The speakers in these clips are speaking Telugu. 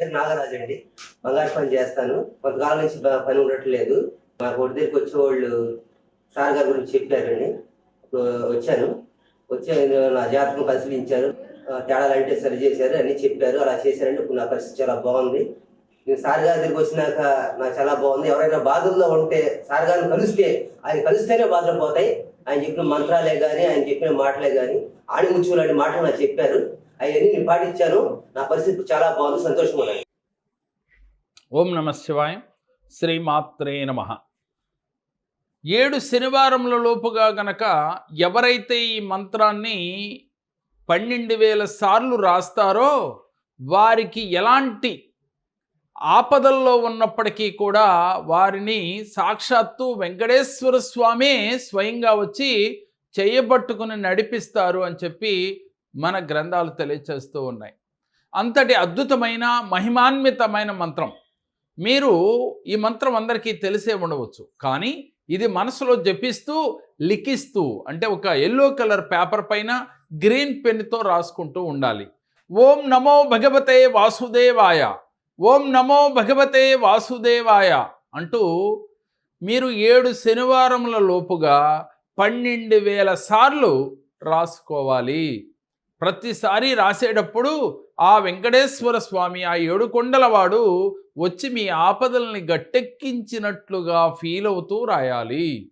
పేరు నాగరాజు అండి. బంగారు పని చేస్తాను. కొంతకాలం నుంచి బ- పని ఉండట్లేదు. మా కొడుకు దగ్గరికి వచ్చేవాళ్ళు సార్ గారి గురించి చెప్పారండి. ఇప్పుడు వచ్చాను. వచ్చే నా జాతకం పరిశీలించారు. తేడాలంటే సరి చేశారు అన్ని చెప్పారు. అలా చేశారంటే ఇప్పుడు నా పరిస్థితి చాలా బాగుంది. నేను సార్ గారి దగ్గరికి వచ్చినాక నాకు చాలా బాగుంది. ఎవరైనా బాధల్లో ఉంటే సార్ గారిని కలిస్తే ఆయన కలిస్తేనే బాధలు పోతాయి. ఆయన చెప్పిన మంత్రాలే కానీ ఆయన చెప్పిన మాటలే కానీ ఆణిముచ్చులు లాంటి మాటలు నాకు చెప్పారు. అవన్నీ నేను పాటించాను నా పరిస్థితి చాలా బాగుంది. సంతోషంగా ఉన్నాయి ఓం నమ శివాయ. శ్రీమాత్రే నమ. ఏడు శనివారముల లోపుగా గనక ఎవరైతే ఈ మంత్రాన్ని పన్నెండు వేల సార్లు రాస్తారో వారికి ఎలాంటి ఆపదల్లో ఉన్నప్పటికీ కూడా వారిని సాక్షాత్తు వెంకటేశ్వర స్వామి స్వయంగా వచ్చి చేయబట్టుకుని నడిపిస్తారు అని చెప్పి మన గ్రంథాలు తెలియచేస్తూ ఉన్నాయి. అంతటి అద్భుతమైన మహిమాన్వితమైన మంత్రం. మీరు ఈ మంత్రం అందరికీ తెలిసే ఉండవచ్చు. కానీ ఇది మనసులో జపిస్తూ లిఖిస్తూ అంటే ఒక ఎల్లో కలర్ పేపర్ పైన గ్రీన్ పెన్తో రాసుకుంటూ ఉండాలి. ఓం నమో భగవతే వాసుదేవాయ ఓం నమో భగవతే వాసుదేవాయ అంటూ మీరు ఏడు శనివారముల లోపుగా పన్నెండు వేల సార్లు రాసుకోవాలి. ప్రతిసారి రాసేటప్పుడు ఆ వెంకటేశ్వర స్వామి ఆ ఏడుకొండలవాడు వచ్చి మీ ఆపదల్ని గట్టెక్కించినట్లుగా ఫీల్ అవుతూ రాయాలి.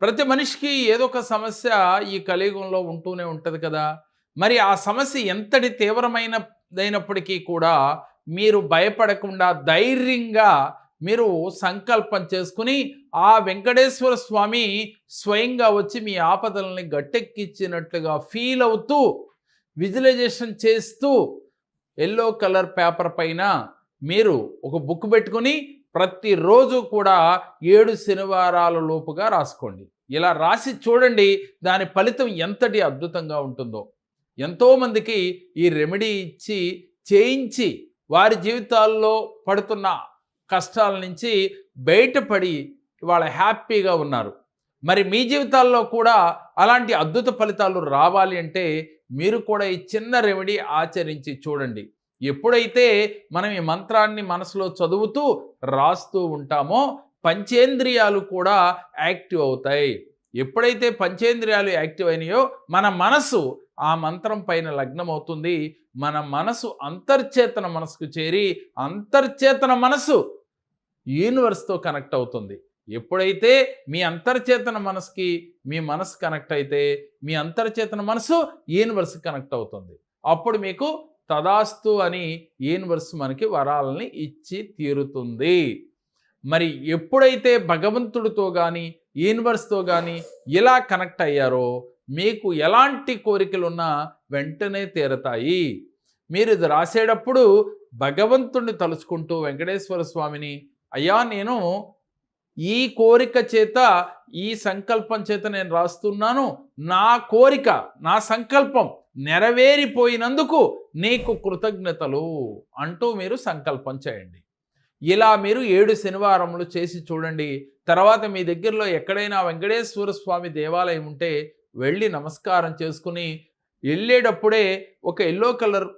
ప్రతి మనిషికి ఏదో ఒక సమస్య ఈ కలియుగంలో ఉంటూనే ఉంటుంది కదా. మరి ఆ సమస్య ఎంతటి తీవ్రమైనదైనప్పటికీ కూడా మీరు భయపడకుండా ధైర్యంగా మీరు సంకల్పం చేసుకుని ఆ వెంకటేశ్వర స్వామి స్వయంగా వచ్చి మీ ఆపదల్ని గట్టెక్కించినట్లుగా ఫీల్ అవుతూ విజువలైజేషన్ చేస్తూ ఎల్లో కలర్ పేపర్ పైన మీరు ఒక బుక్ పెట్టుకుని ప్రతిరోజు కూడా ఏడు శనివారాల లోపుగా రాసుకోండి. ఇలా రాసి చూడండి దాని ఫలితం ఎంతటి అద్భుతంగా ఉంటుందో. ఎంతోమందికి ఈ రెమెడీ ఇచ్చి చేయించి వారి జీవితాల్లో పడుతున్న కష్టాల నుంచి బయటపడి ఇవాళ హ్యాపీగా ఉన్నారు. మరి మీ జీవితాల్లో కూడా అలాంటి అద్భుత ఫలితాలు రావాలి అంటే మీరు కూడా ఈ చిన్న రెమెడీ ఆచరించి చూడండి. ఎప్పుడైతే మనం ఈ మంత్రాన్ని మనసులో చదువుతూ రాస్తూ ఉంటామో పంచేంద్రియాలు కూడా యాక్టివ్ అవుతాయి. ఎప్పుడైతే పంచేంద్రియాలు యాక్టివ్ అయినాయో మన మనసు ఆ మంత్రం పైన లగ్నం అవుతుంది మన మనసు అంతర్చేతన మనసుకు చేరి అంతర్చేతన మనసు యూనివర్స్తో కనెక్ట్ అవుతుంది. ఎప్పుడైతే మీ అంతర్చేతన మనసుకి మీ మనసు కనెక్ట్ అయితే మీ అంతర్చేతన మనసు యూనివర్స్ కనెక్ట్ అవుతుంది. అప్పుడు మీకు తదాస్తు అని యూనివర్స్ మనకి వరాలని ఇచ్చి తీరుతుంది. మరి ఎప్పుడైతే భగవంతుడితో కానీ యూనివర్స్తో కానీ ఇలా కనెక్ట్ అయ్యారో మీకు ఎలాంటి కోరికలున్నా వెంటనే తీరతాయి. మీరు ఇది రాసేటప్పుడు భగవంతుణ్ణి తలుచుకుంటూ వెంకటేశ్వర స్వామిని అయ్యా నేను ఈ కోరిక చేత ఈ సంకల్పం చేత నేను రాస్తున్నాను. నా కోరిక నా సంకల్పం నెరవేరిపోయినందుకు నీకు కృతజ్ఞతలు అంటూ మీరు సంకల్పం చేయండి. ఇలా మీరు ఏడు శనివారములు చేసి చూడండి. తర్వాత మీ దగ్గరలో ఎక్కడైనా వెంకటేశ్వర స్వామి దేవాలయం ఉంటే వెళ్ళి నమస్కారం చేసుకుని వెళ్ళేటప్పుడే ఒక ఎల్లో కలర్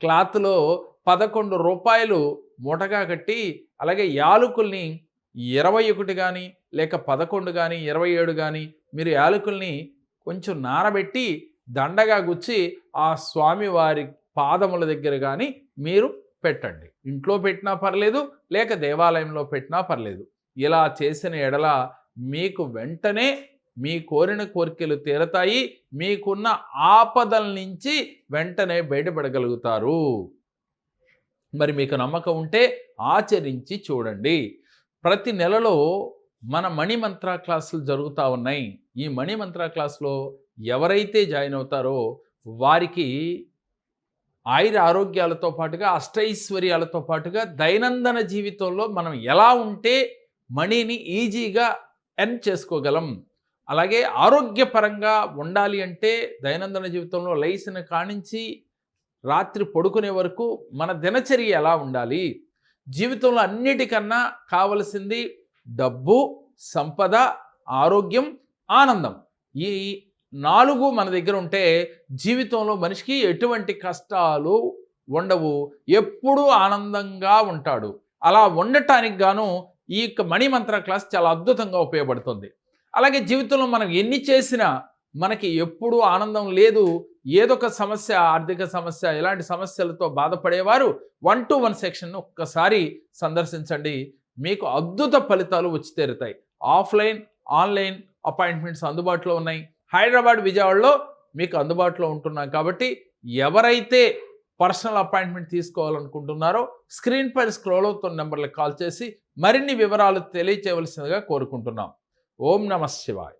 క్లాత్లో పదకొండు రూపాయలు మూటగా కట్టి అలాగే యాలకుల్ని ఇరవై ఒకటి కానీ లేక పదకొండు కానీ ఇరవై ఏడు కానీ మీరు యాలకుల్ని కొంచెం నానబెట్టి దండగా గుచ్చి ఆ స్వామివారి పాదముల దగ్గర కానీ మీరు పెట్టండి. ఇంట్లో పెట్టినా పర్లేదు లేక దేవాలయంలో పెట్టినా పర్లేదు. ఇలా చేసిన ఎడల మీకు వెంటనే మీ కోరిన కోరికలు తీరతాయి మీకున్న ఆపదల నుంచి వెంటనే బయటపడగలుగుతారు. మరి మీకు నమ్మకం ఉంటే ఆచరించి చూడండి. ప్రతి నెలలో మన మణిమంత్ర క్లాసులు జరుగుతూ ఉన్నాయి. ఈ మణిమంత్ర క్లాస్లో ఎవరైతే జాయిన్ అవుతారో వారికి ఆయుర ఆరోగ్యాలతో పాటుగా అష్టైశ్వర్యాలతో పాటుగా దైనందిన జీవితంలో మనం ఎలా ఉంటే మనీని ఈజీగా ఎర్న్ చేసుకోగలం. అలాగే ఆరోగ్యపరంగా ఉండాలి అంటే దైనందిన జీవితంలో లైసిన కానించి రాత్రి పడుకునే వరకు మన దినచర్య ఎలా ఉండాలి? జీవితంలో అన్నిటికన్నా కావలసింది డబ్బు సంపద ఆరోగ్యం ఆనందం. ఈ నాలుగు మన దగ్గర ఉంటే జీవితంలో మనిషికి ఎటువంటి కష్టాలు ఉండవు. ఎప్పుడూ ఆనందంగా ఉంటాడు. అలా ఉండటానికి గాను ఈ యొక్క మణిమంత్ర క్లాస్ చాలా అద్భుతంగా ఉపయోగపడుతుంది. అలాగే జీవితంలో మనం ఎన్ని చేసినా మనకి ఎప్పుడూ ఆనందం లేదు. ఏదొక సమస్య ఆర్థిక సమస్య ఇలాంటి సమస్యలతో బాధపడేవారు వన్ టు వన్ సెక్షన్ను ఒక్కసారి సందర్శించండి. మీకు అద్భుత ఫలితాలు వచ్చి తీరుతాయి. ఆఫ్లైన్ ఆన్లైన్ అపాయింట్మెంట్స్ అందుబాటులో ఉన్నాయి. హైదరాబాద్ విజయవాడలో మీకు అందుబాటులో ఉంటున్నాం కాబట్టి ఎవరైతే పర్సనల్ అపాయింట్మెంట్ తీసుకోవాలనుకుంటున్నారో స్క్రీన్ పై స్క్రోల్ అవుతున్న నెంబర్లకు కాల్ చేసి మరిన్ని వివరాలు తెలియచేయవలసిందిగా కోరుకుంటున్నాం. ఓం నమ శివాయ్.